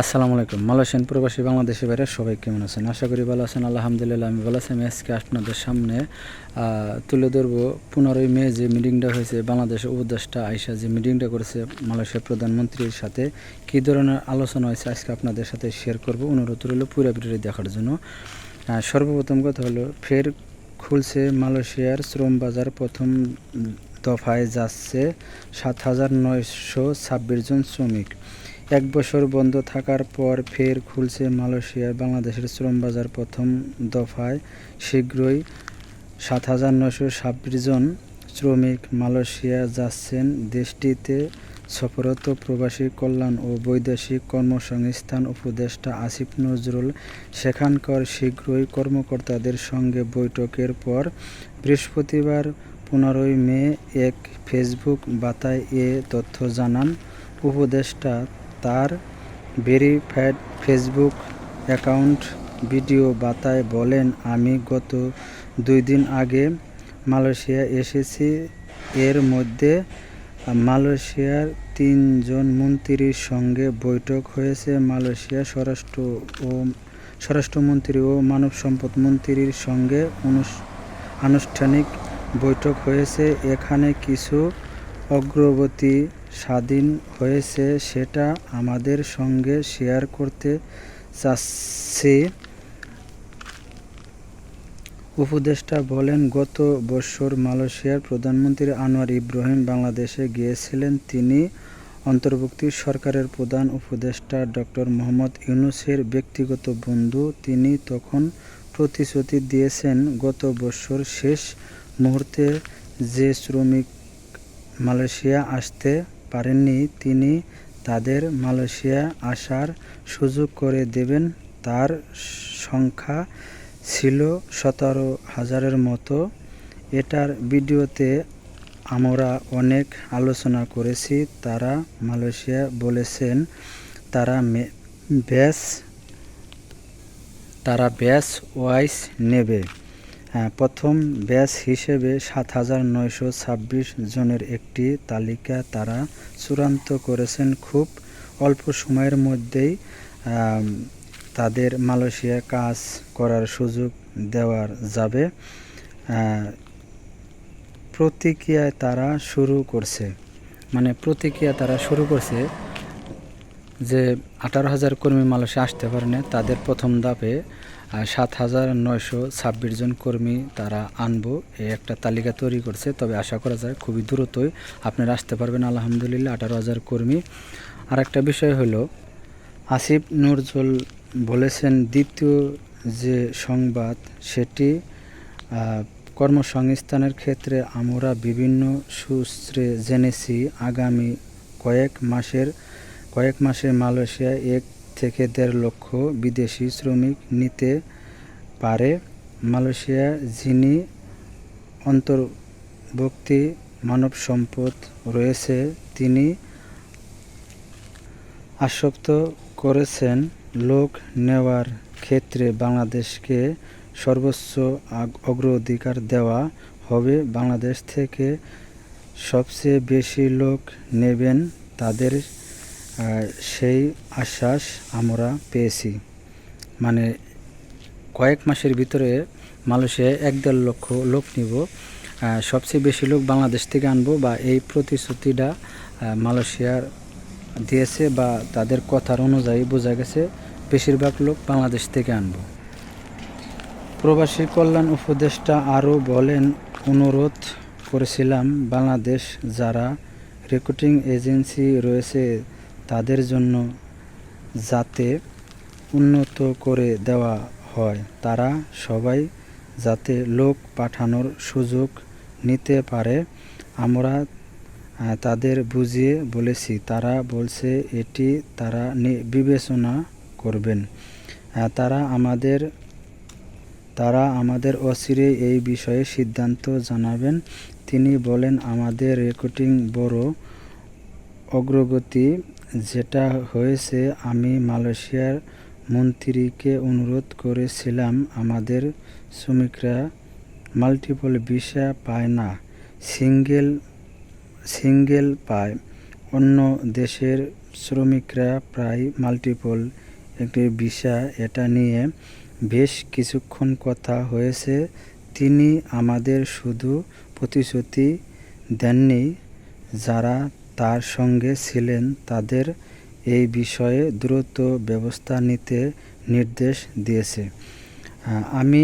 আসসালামু আলাইকুম। মালয়েশিয়ান প্রবাসী বাংলাদেশি বাইরে সবাই কেমন আছেন? আশা করি ভালো আছেন। আলহামদুলিল্লাহ, আমি ভালো আছি। আজকে আপনাদের সামনে তুলে ধরবো পনেরোই মে যে মিটিংটা হয়েছে। বাংলাদেশের উপদেষ্টা আইসা যে মিটিংটা করেছে মালয়েশিয়ার প্রধানমন্ত্রীর সাথে, কী ধরনের আলোচনা হয়েছে আজকে আপনাদের সাথে শেয়ার করব। অনুরোধ রইল পুরো ভিডিওটি দেখার জন্য। সর্বপ্রথম কথা হলো, ফের খুলছে মালয়েশিয়ার শ্রম বাজার। প্রথম দফায় যাচ্ছে সাত হাজার নয়শো ছাব্বিশ জন শ্রমিক। এক বছর বন্ধ থাকার পর ফের খুলছে মালয়েশিয়ায় বাংলাদেশের শ্রম বাজার প্রথম দফায়। শীঘ্রই সাত হাজার নশো ছাব্বিশ জন শ্রমিক মালয়েশিয়া যাচ্ছেন। দেশটিতে সফররত প্রবাসী কল্যাণ ও বৈদেশিক কর্মসংস্থান উপদেষ্টা আসিফ নজরুল সেখানকার শীঘ্রই কর্মকর্তাদের সঙ্গে বৈঠকের পর বৃহস্পতিবার পনেরোই মে এক ফেসবুক বার্তায় এ তথ্য জানান। উপদেষ্টা তার ভেরিফাইড ফেসবুক অ্যাকাউন্ট ভিডিও বার্তায় বলেন, আমি গত দুই দিন আগে মালয়েশিয়া এসেছি। এর মধ্যে মালয়েশিয়ার তিনজন মন্ত্রীর সঙ্গে বৈঠক হয়েছে। মালয়েশিয়া স্বরাষ্ট্র ও স্বরাষ্ট্রমন্ত্রী ও মানব সম্পদ মন্ত্রীর সঙ্গে আনুষ্ঠানিক বৈঠক হয়েছে। এখানে কিছু অগ্রগতি স্বাধীন হয়েছে সেটা আমাদের সঙ্গে শেয়ার করতে চাচ্ছি। উপদেষ্টা বলেন, গত বছর মালয়েশিয়ার প্রধানমন্ত্রী আনোয়ার ইব্রাহিম বাংলাদেশে গিয়েছিলেন। তিনি অন্তর্বর্তী সরকারের প্রধান উপদেষ্টা ডক্টর মোহাম্মদ ইউনুসের ব্যক্তিগত বন্ধু। তিনি তখন প্রতিশ্রুতি দিয়েছেন, গত বছর শেষ মুহূর্তে যে শ্রমিক মালয়েশিয়া আসতে পারেননি, তিনি তাদের মালয়েশিয়া আসার সুযোগ করে দেবেন। তার সংখ্যা ছিল সতেরো হাজারের মতো। এটার ভিডিওতে আমরা অনেক আলোচনা করেছি। তারা মালয়েশিয়া বলেছেন, তারা ব্যাস তারা ব্যাস ওয়াইস নেবে। প্রথম ব্যাচ হিসেবে সাত হাজার নয়শো ছাব্বিশ জনের একটি তালিকা তারা চূড়ান্ত করেছেন খুব অল্প সময়ের মধ্যেই তাদের মালয়েশিয়া কাজ করার সুযোগ দেওয়ার যাবে। প্রতিক্রিয়ায় তারা শুরু করছে মানে প্রতিক্রিয়া তারা শুরু করছে যে আঠারো হাজার কর্মী মালয়েশিয়া আসতে পারে না তাদের প্রথম ধাপে সাত হাজার নয়শো ছাব্বিশ জন কর্মী তারা আনব, এই একটা তালিকা তৈরি করছে। তবে আশা করা যায় খুবই দ্রুতই আপনারা আসতে পারবেন। আলহামদুলিল্লাহ, আঠারো হাজার কর্মী। আর একটা বিষয় হলো, আসিফ নজরুল বলেছেন, দ্বিতীয় যে সংবাদ সেটি কর্মসংস্থানের ক্ষেত্রে আমরা বিভিন্ন সূত্রে জেনেছি, আগামী কয়েক মাসের, কয়েক মাসে মালয়েশিয়া এক থেকে দেড় লক্ষ বিদেশি শ্রমিক নিতে পারে। মালয়েশিয়া, যিনি অন্তর্ভুক্তি মানব সম্পদ রয়েছে, তিনি আশ্বস্ত করেছেন। লোক নেওয়ার ক্ষেত্রে বাংলাদেশকে সর্বোচ্চ অগ্রাধিকার দেওয়া হবে। বাংলাদেশ থেকে সবচেয়ে বেশি লোক নেবেন তাদের সেই আশ্বাস আমরা পেয়েছি। মানে কয়েক মাসের ভিতরে মালয়েশিয়ায় এক দেড় লক্ষ লোক নিব। সবচেয়ে বেশি লোক বাংলাদেশ থেকে আনব বা এই প্রতিশ্রুতিটা মালয়েশিয়ার দিয়েছে বা তাদের কথার অনুযায়ী বোঝা গেছে, বেশিরভাগ লোক বাংলাদেশ থেকে আনব। প্রবাসী কল্যাণ উপদেষ্টা আরও বলেন, অনুরোধ করেছিলাম বাংলাদেশ যারা রিক্রুটিং এজেন্সি রয়েছে তাদের জন্য যাতে উন্নত করে দেওয়া হয়। তারা সবাই যাতে লোক পাঠানোর সুযোগ নিতে পারে, আমরা তাদের বুঝিয়ে বলেছি। তারা বলছে, এটি তারা বিবেচনা করবেন। তারা আমাদের তারা আমাদের অচিরে এই বিষয়ে সিদ্ধান্ত জানাবেন। তিনি বলেন, আমাদের রেকর্ডিং বড় অগ্রগতি যেটা হয়েছে, আমি মালয়েশিয়ার মন্ত্রীকে অনুরোধ করেছিলাম, আমাদের শ্রমিকরা মাল্টিপল ভিসা পায় না সিঙ্গেল সিঙ্গেল পায়। অন্য দেশের শ্রমিকরা প্রায় মাল্টিপল একটি বিষয় এটা নিয়ে বেশ কিছুক্ষণ কথা হয়েছে। তিনি আমাদের শুধু প্রতিশ্রুতি দেননি, যারা তার সঙ্গে ছিলেন তাদের এই বিষয়ে দ্রুত ব্যবস্থা নিতে নির্দেশ দিয়েছে। আমি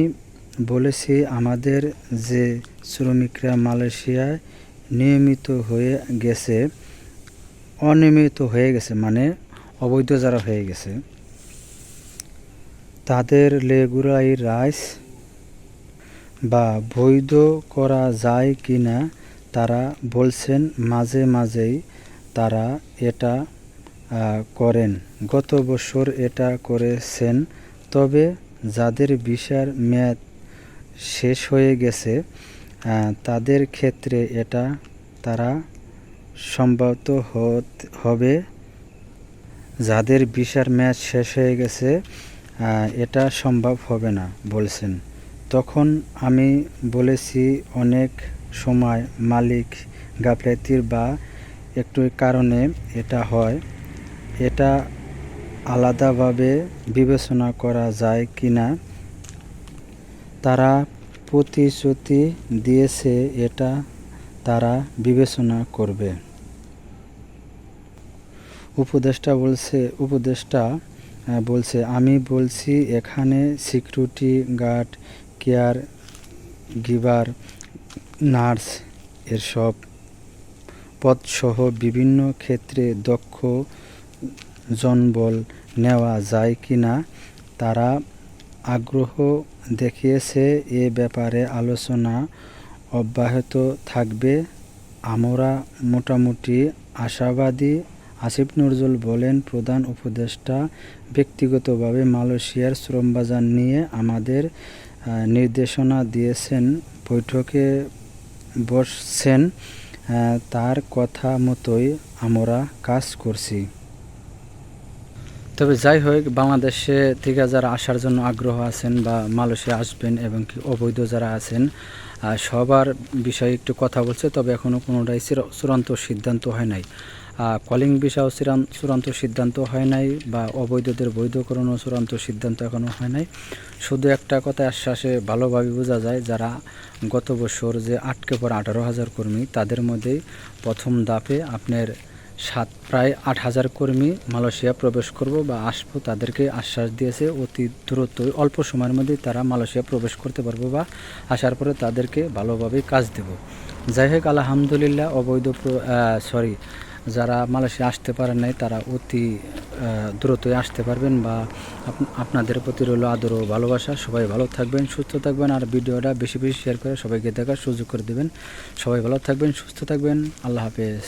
বলেছি, আমাদের যে শ্রমিকরা মালয়েশিয়ায় নিয়মিত হয়ে গেছে, অনিয়মিত হয়ে গেছে মানে অবৈধ যারা হয়ে গেছে, তাদের লেগুরাই রাইস বা বৈধ করা যায় কি না তারা বলছেন, মাঝে মাঝেই তারা এটা করেন। গত বছর এটা করেছেন, তবে যাদের ভিসার মেয়াদ শেষ হয়ে গেছে তাদের ক্ষেত্রে এটা তারা সম্ভবত হবে। যাদের ভিসার মেয়াদ শেষ হয়ে গেছে এটা সম্ভব হবে না, বলছেন। তখন আমি বলেছি, অনেক সময় মালিক গাফলেতির বা একটু কারণে এটা হয়। এটা আলাদাভাবে বিবেচনা করা যায় কি না তারা প্রতিশ্রুতি দিয়েছে এটা তারা বিবেচনা করবে। উপদেষ্টা বলছে উপদেষ্টা বলছে, আমি বলছি এখানে security guard, care giver nurse এর সব পদসহ বিভিন্ন ক্ষেত্রে দক্ষ জনবল নেওয়া যায় কি না, তারা আগ্রহ দেখিয়েছে এ ব্যাপারে আলোচনা অব্যাহত থাকবে। আমরা মোটামুটি আশাবাদী। আসিফ নজরুল বলেন, প্রধান উপদেষ্টা ব্যক্তিগতভাবে মালয়েশিয়ার শ্রমবাজার নিয়ে আমাদের নির্দেশনা দিয়েছেন। বৈঠকে বসছেন তার কথা মতোই আমরা কাজ করছি। তবে যাই হোক, বাংলাদেশে থেকে যারা আসার জন্য আগ্রহ আছেন বা মালয়েশিয়া আসবেন এবং কি অবৈধ যারা আছেন সবার বিষয়ে একটু কথা বলছে, তবে এখনও কোনোটাই চূড়ান্ত সিদ্ধান্ত হয় নাই। কলিং বিষয়েও চূড়ান্ত সিদ্ধান্ত হয় নাই বা অবৈধদের বৈধকরণও চূড়ান্ত সিদ্ধান্ত এখনও হয় নাই। শুধু একটা কথা আশ্বাসে ভালোভাবে বোঝা যায়, যারা গত বছর যে আটকে পড়া আঠারো হাজার কর্মী, তাদের মধ্যেই প্রথম ধাপে আপনার সাত, প্রায় আট হাজার কর্মী মালয়েশিয়া প্রবেশ করব বা আসব, তাদেরকে আশ্বাস দিয়েছে। অতি দ্রুতই, অল্প সময়ের মধ্যেই তারা মালয়েশিয়া প্রবেশ করতে পারব বা আসার পরে তাদেরকে ভালোভাবে কাজ দেব। যাই হোক, আলহামদুলিল্লাহ, অবৈধ সরি যারা মালয়েশিয়া আসতে পারেন নাই, তারা অতি দ্রুতই আসতে পারবেন বা আপনাদের প্রতি রইল আদর ও ভালোবাসা। সবাই ভালো থাকবেন, সুস্থ থাকবেন আর ভিডিওটা বেশি বেশি শেয়ার করে সবাইকে দেখার সুযোগ করে দেবেন। সবাই ভালো থাকবেন, সুস্থ থাকবেন। আল্লাহ হাফেজ।